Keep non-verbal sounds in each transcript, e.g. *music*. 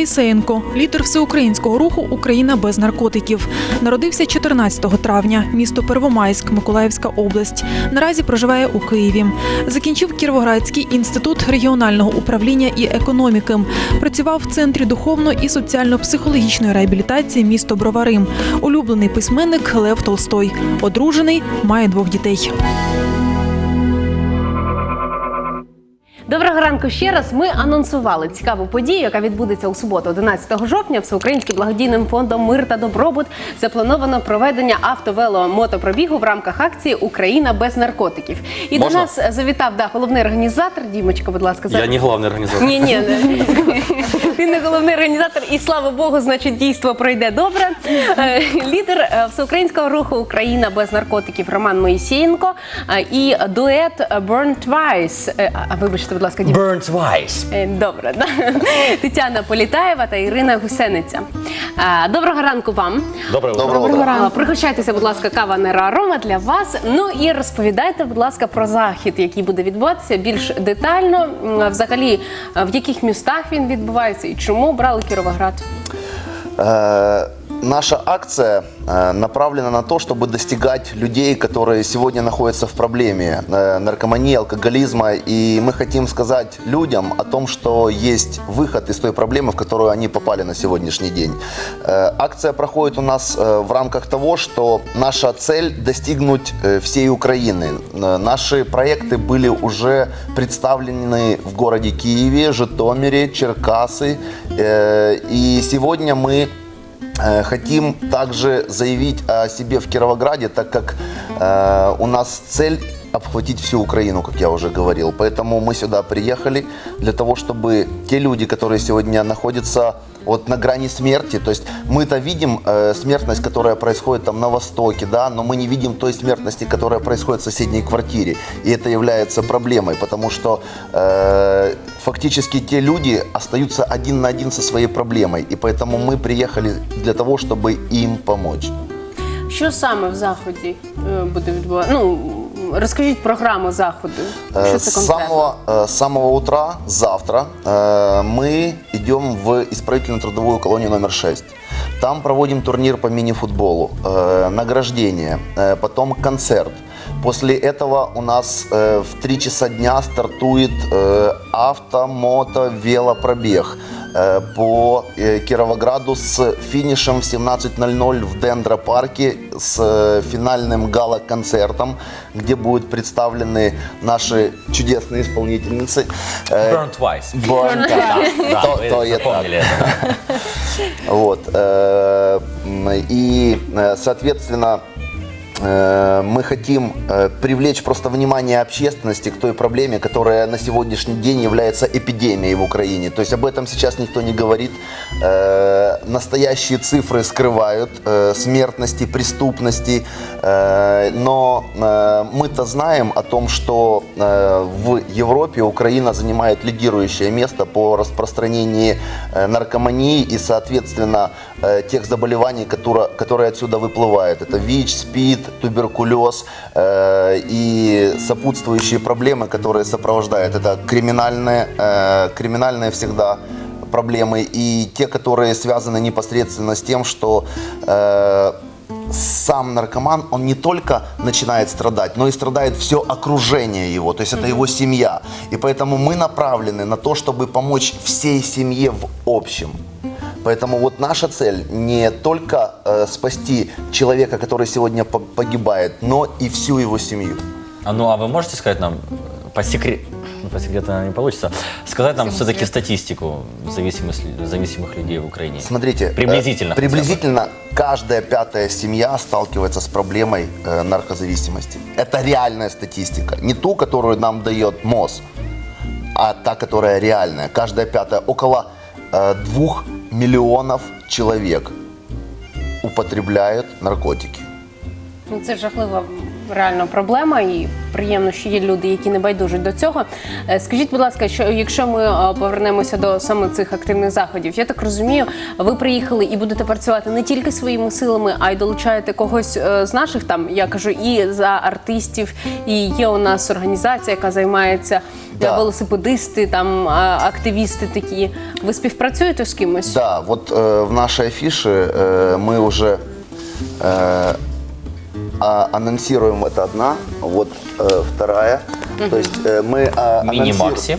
Моїсеєнко, лідер всеукраїнського руху Україна без наркотиків. Народився 14 травня, місто Первомайськ, Миколаївська область. Наразі проживає у Києві. Закінчив Кіровоградський інститут регіонального управління і економіки. Працював в центрі духовно і соціально-психологічної реабілітації місто Бровари. Улюблений письменник Лев Толстой. Одружений, має двох дітей. Доброго ранку ще раз. Ми анонсували цікаву подію, яка відбудеться у суботу, 11 жовтня. Всеукраїнським благодійним фондом Мир та Добробут заплановано проведення автовело-мотопробігу в рамках акції Україна без наркотиків. І до нас завітав да, головний організатор. Дімочка, будь ласка, Я не главный организатор. ні, ні, ти не головний організатор, і слава Богу, значить дійство пройде добре. Е, Лідер е, всеукраїнського руху Україна без наркотиків Роман Моїсєєнко е, і дует Burn Twice. А вибачте, будь ласка, Дім. Burnt Weiss. Е, Добре, да. Тетяна Політаєва та Ірина Гусениця. Е, Доброго ранку вам. Доброе утро. Доброго ранку. Е, Пригощайтеся, будь ласка, кава Нера Арома для вас. Ну і розповідайте, будь ласка, про захід, який буде відбуватися більш детально. М, Взагалі, е, в яких містах він відбувається і чому обрали Кіровоград? Э, Наша акция э, направлена на то, чтобы достигать людей, которые сегодня находятся в проблеме э, наркомании, алкоголизма. И мы хотим сказать людям о том, что есть выход из той проблемы, в которую они попали на сегодняшний день. Э, Акция проходит у нас в рамках того, что наша цель достигнуть всей Украины. Наши проекты были уже представлены в городе Киеве, Житомире, Черкасы. И сегодня мы Хотим также заявить о себе в Кировограде, так как э, у нас цель обхватить всю Украину, как я уже говорил. Поэтому мы сюда приехали для того, чтобы те люди, которые сегодня находятся вот на грани смерти, то есть мы-то видим э, смертность, которая происходит там на Востоке, да, но мы не видим той смертности, которая происходит в соседней квартире. И это является проблемой, потому что э, фактически те люди остаются один на один со своей проблемой. И поэтому мы приехали для того, чтобы им помочь. Що саме в заході буде відбуватися? Ну розкажіть програму заходу. Що С це конкретно? с самого утра, завтра, мы идем в исправительно-трудовую колонию номер 6. Там проводим турнир по мини-футболу, награждение, потом концерт. После этого у нас э, в 3 часа дня стартует э, э, по э, Кировограду с финишем в 17.00 в Дендропарке с э, финальным гала-концертом, где будут представлены наши чудесные исполнительницы. Burnt Weiss. Burn Twice. Да, То- то это. *laughs* Вот. И, соответственно, мы хотим э, привлечь просто внимание общественности к той проблеме, которая на сегодняшний день является эпидемией в Украине. То есть об этом сейчас никто не говорит. Э, Настоящие цифры скрывают э, смертности, преступности. Э, Но э, мы-то знаем о том, что э, в Европе Украина занимает лидирующее место по распространению э, наркомании и, соответственно, э, тех заболеваний, которые отсюда выплывают. Это ВИЧ, СПИД, туберкулез э, и сопутствующие проблемы, которые сопровождают. Это криминальные, э, криминальные всегда проблемы и те, которые связаны непосредственно с тем, что э, сам наркоман, он не только начинает страдать, но и страдает все окружение его, то есть это его семья. И поэтому мы направлены на то, чтобы помочь всей семье в общем. Поэтому вот наша цель не только э, спасти человека, который сегодня по- погибает, но и всю его семью. А ну, а вы можете сказать нам э, по секрету, ну, по секрету, наверное, не получится, сказать нам все-таки статистику зависимых, зависимых людей в Украине? Смотрите, э, Приблизительно. бы. приблизительно каждая пятая семья сталкивается с проблемой э, наркозависимости. Это реальная статистика, не ту, которую нам дает МОЗ, а та, которая реальная. Каждая пятая, около э, двух миллионов человек употребляют наркотики. Ну, Це жахлива реально проблема, і приємно, що є люди, які не байдужать до цього. Е, Скажіть, будь ласка, що якщо ми е, повернемося до саме цих активних заходів, я так розумію, ви приїхали і будете працювати не тільки своїми силами, а й долучаєте когось е, з наших там. Я кажу, і за артистів, і є у нас організація, яка займається Да. велосипедисти, там а, активісти такі. Ви співпрацюєте з кимось? Да, вот э, в нашей афише э, мы уже э, а- анонсируем это одна, вот э, вторая. То есть э, мы а, Мини-макси. анонсиру-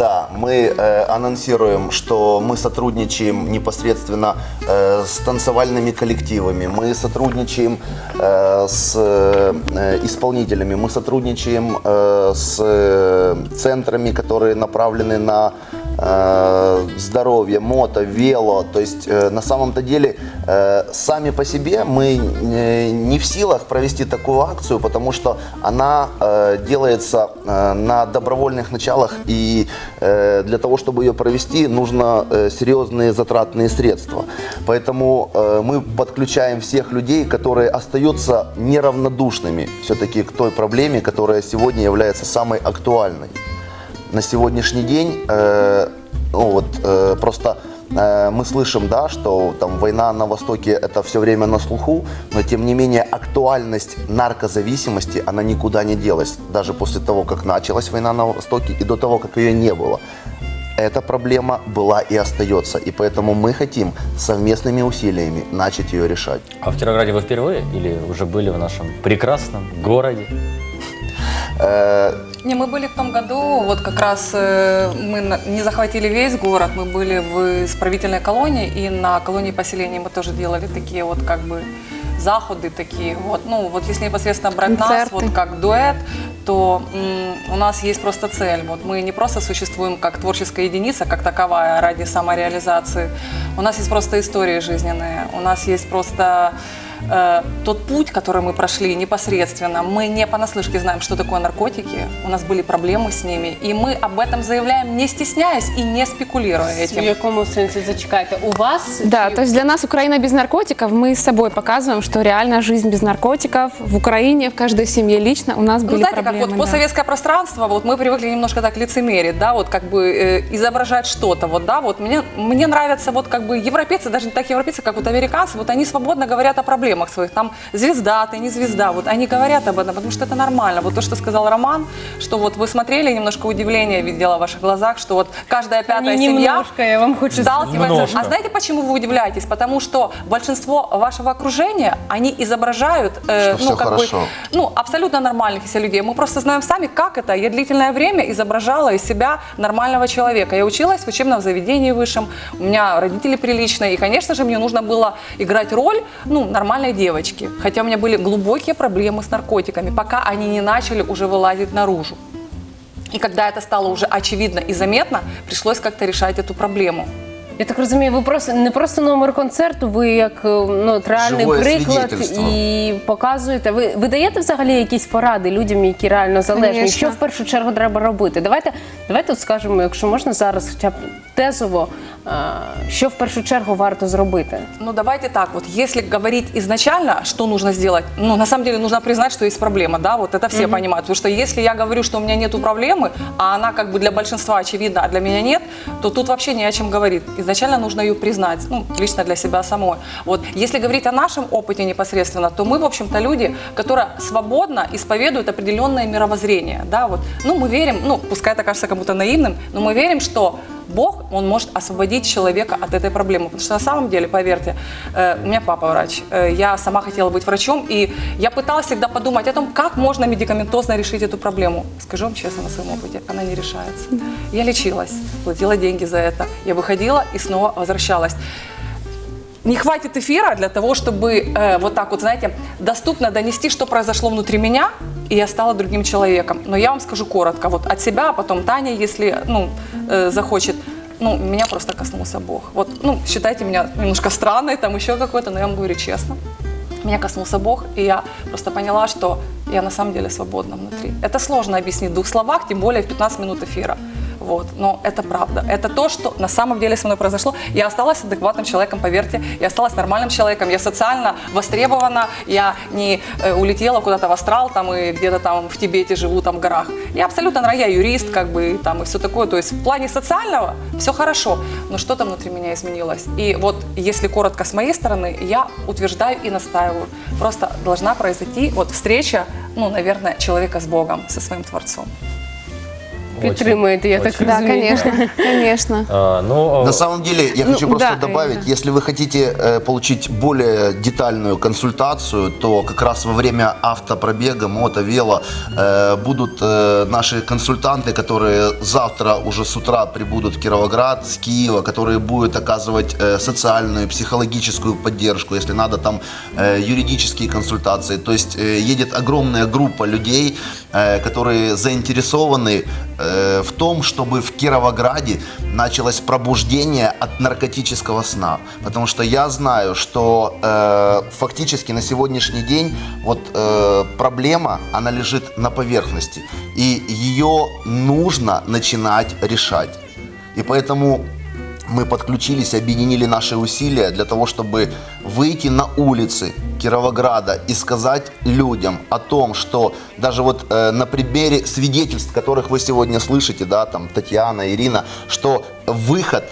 Да, мы э, анонсируем, что мы сотрудничаем непосредственно э, с танцевальными коллективами, мы сотрудничаем э, с э, исполнителями, мы сотрудничаем э, с э, центрами, которые направлены на э, здоровье, мото, вело. То есть э, на самом-то деле э, сами по себе мы не в силах провести такую акцию, потому что она делается на добровольных началах и для того, чтобы ее провести, нужно серьезные затратные средства. Поэтому мы подключаем всех людей, которые остаются неравнодушными все-таки к той проблеме, которая сегодня является самой актуальной на сегодняшний день, э, ну вот э, просто э, мы слышим, да, что там война на Востоке это все время на слуху, но тем не менее актуальность наркозависимости, она никуда не делась, даже после того, как началась война на Востоке и до того, как ее не было. Эта проблема была и остается, и поэтому мы хотим совместными усилиями начать ее решать. А в Кировграде вы впервые или уже были в нашем прекрасном городе? Э, Не, мы были в том году, вот как раз э, мы не захватили весь город, мы были в исправительной колонии, и на колонии поселения мы тоже делали такие вот как бы заходы такие. Вот, ну, вот если непосредственно брать нас, Концерты. вот как дуэт, то у нас есть просто цель. Вот мы не просто существуем как творческая единица, как таковая, ради самореализации. У нас есть просто истории жизненные, у нас есть просто э, тот путь, который мы прошли непосредственно. Мы не понаслышке знаем, что такое наркотики, у нас были проблемы с ними, и мы об этом заявляем, не стесняясь и не спекулируя В этим. якому сенсі зачекайте? У вас Да, то есть для нас Украина без наркотиков. Мы с собой показываем, что реально жизнь без наркотиков в Украине, в каждой семье лично у нас Ну, были знаете, проблемы. как вот да. постсоветское пространство, вот мы привыкли немножко так лицемерить, да, вот как бы э, изображать что-то, вот, да, вот мне, мне нравятся вот как бы европейцы, даже не так европейцы, как вот американцы, вот они свободно говорят о проблемах своих, там звезда, ты не звезда, вот они говорят об этом, потому что это нормально. Вот то, что сказал Роман, что вот вы смотрели, немножко удивление видела в ваших глазах, что вот каждая пятая Не семья немножко, я вам хочу сталкивается. Немножко. А знаете, почему вы удивляетесь? Потому что большинство вашего окружения, они изображают, э, Что ну, как хорошо. бы, ну, абсолютно нормальных из людей. Мы просто знаем сами, как это. Я длительное время изображала из себя нормального человека. Я училась в учебном заведении высшем, у меня родители приличные, и, конечно же, мне нужно было играть роль, ну, нормальной девочки. Хотя у меня были глубокие проблемы с наркотиками, пока они не начали уже вылазить наружу. И когда это стало уже очевидно и заметно, пришлось как-то решать эту проблему. Я так розумію, ви просто не просто номер концерту, ви як е, ну, от реальний Живое приклад свідетельство. і показуєте. Ви, ви даєте взагалі якісь поради людям, які реально залежні? Конечно. Що в першу чергу треба робити? Давайте, давайте от скажемо, якщо можна зараз, хоча б тезово, е, що в першу чергу варто зробити. Ну, давайте так, вот если говорить изначально, что нужно сделать, ну, на самом деле нужно признать, что есть проблема, да, вот это все понимают, потому что если я говорю, что у меня нету проблемы, а она как бы для большинства очевидна, а для меня нет, то тут вообще не о чем говорить. Изначально Нужно ее признать, ну, лично для себя самой. Вот, если говорить о нашем опыте непосредственно, то мы, в общем-то, люди, которые свободно исповедуют определенное мировоззрение, да, вот, ну, мы верим, ну, пускай это кажется кому-то наивным, но мы верим, что Бог, Он может освободить человека от этой проблемы. Потому что на самом деле, поверьте, э, у меня папа врач, э, я сама хотела быть врачом, и я пыталась всегда подумать о том, как можно медикаментозно решить эту проблему. Скажу вам честно, на своем опыте, она не решается. Я лечилась, платила деньги за это, я выходила и снова возвращалась. Не хватит эфира для того, чтобы э, вот так вот, знаете, доступно донести, что произошло внутри меня, и я стала другим человеком. Но я вам скажу коротко, вот от себя, а потом Таня, если ну, э, захочет, ну, меня просто коснулся Бог. Вот, ну, считайте меня немножко странной, там еще какой-то, но я вам говорю честно. Меня коснулся Бог, и я просто поняла, что я на самом деле свободна внутри. Это сложно объяснить в двух словах, тем более в 15 минут эфира. Вот. Но это правда. Это то, что на самом деле со мной произошло. Я осталась адекватным человеком, поверьте. Я осталась нормальным человеком. Я социально востребована. Я не э, улетела куда-то в астрал там, и где-то там в Тибете живу, там в горах. Я абсолютно я юрист, как бы, и там, и все такое. То есть в плане социального все хорошо, но что-то внутри меня изменилось. И вот, если коротко с моей стороны, я утверждаю и настаиваю. Просто должна произойти вот встреча, ну, наверное, человека с Богом, со своим Творцом. підтримуєте, я так очень. Да, розумію. конечно, конечно. А, ну, На самом деле, я Ну, хочу просто да, добавить, да. если вы хотите э, получить более детальную консультацию, то как раз во время автопробега, мото, вело э, будут э, наши консультанты, которые завтра уже с утра прибудут в Кировоград, с Киева, которые будут оказывать э, социальную, психологическую поддержку, если надо, там э, юридические консультации. То есть э, едет огромная группа людей, э, которые заинтересованы э, в том, чтобы в Кировограде началось пробуждение от наркотического сна. Потому что я знаю, что э, фактически на сегодняшний день вот э, проблема, она лежит на поверхности. И ее нужно начинать решать. И поэтому мы подключились, объединили наши усилия для того, чтобы выйти на улицы Кировограда и сказать людям о том, что даже вот э, на примере свидетельств, которых вы сегодня слышите, да, там Татьяна, Ирина, что выход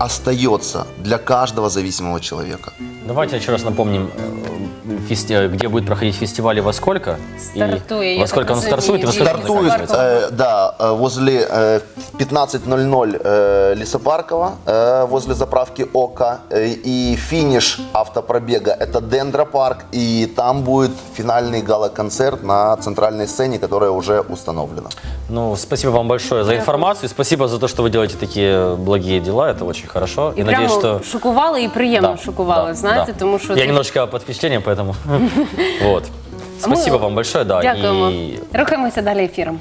остается для каждого зависимого человека. Давайте еще раз напомним, э, фести- где будет проходить фестиваль и во сколько. Стартує, И я во сколько так он стартует и во розумію, сколько он Стартует, заканчивается. Стартует, э, да, э, возле э, 15.00 э, Лесопаркова, э, возле заправки ОКА. Э, и финиш автопробега – это Дендропарк. И там будет финальный гала-концерт на центральной сцене, которая уже установлена. Ну, спасибо вам большое за информацию. Спасибо за то, что вы делаете такие благие дела. Это очень хорошо. І И прямо надеюсь, что... шокували і приємно Да, шокували, да, знаєте, да. тому що Я це- немножечко под впечатлением, поэтому... *laughs* Вот. Спасибо вам большое, да. Дякуємо. И Рухаємося далі ефіром.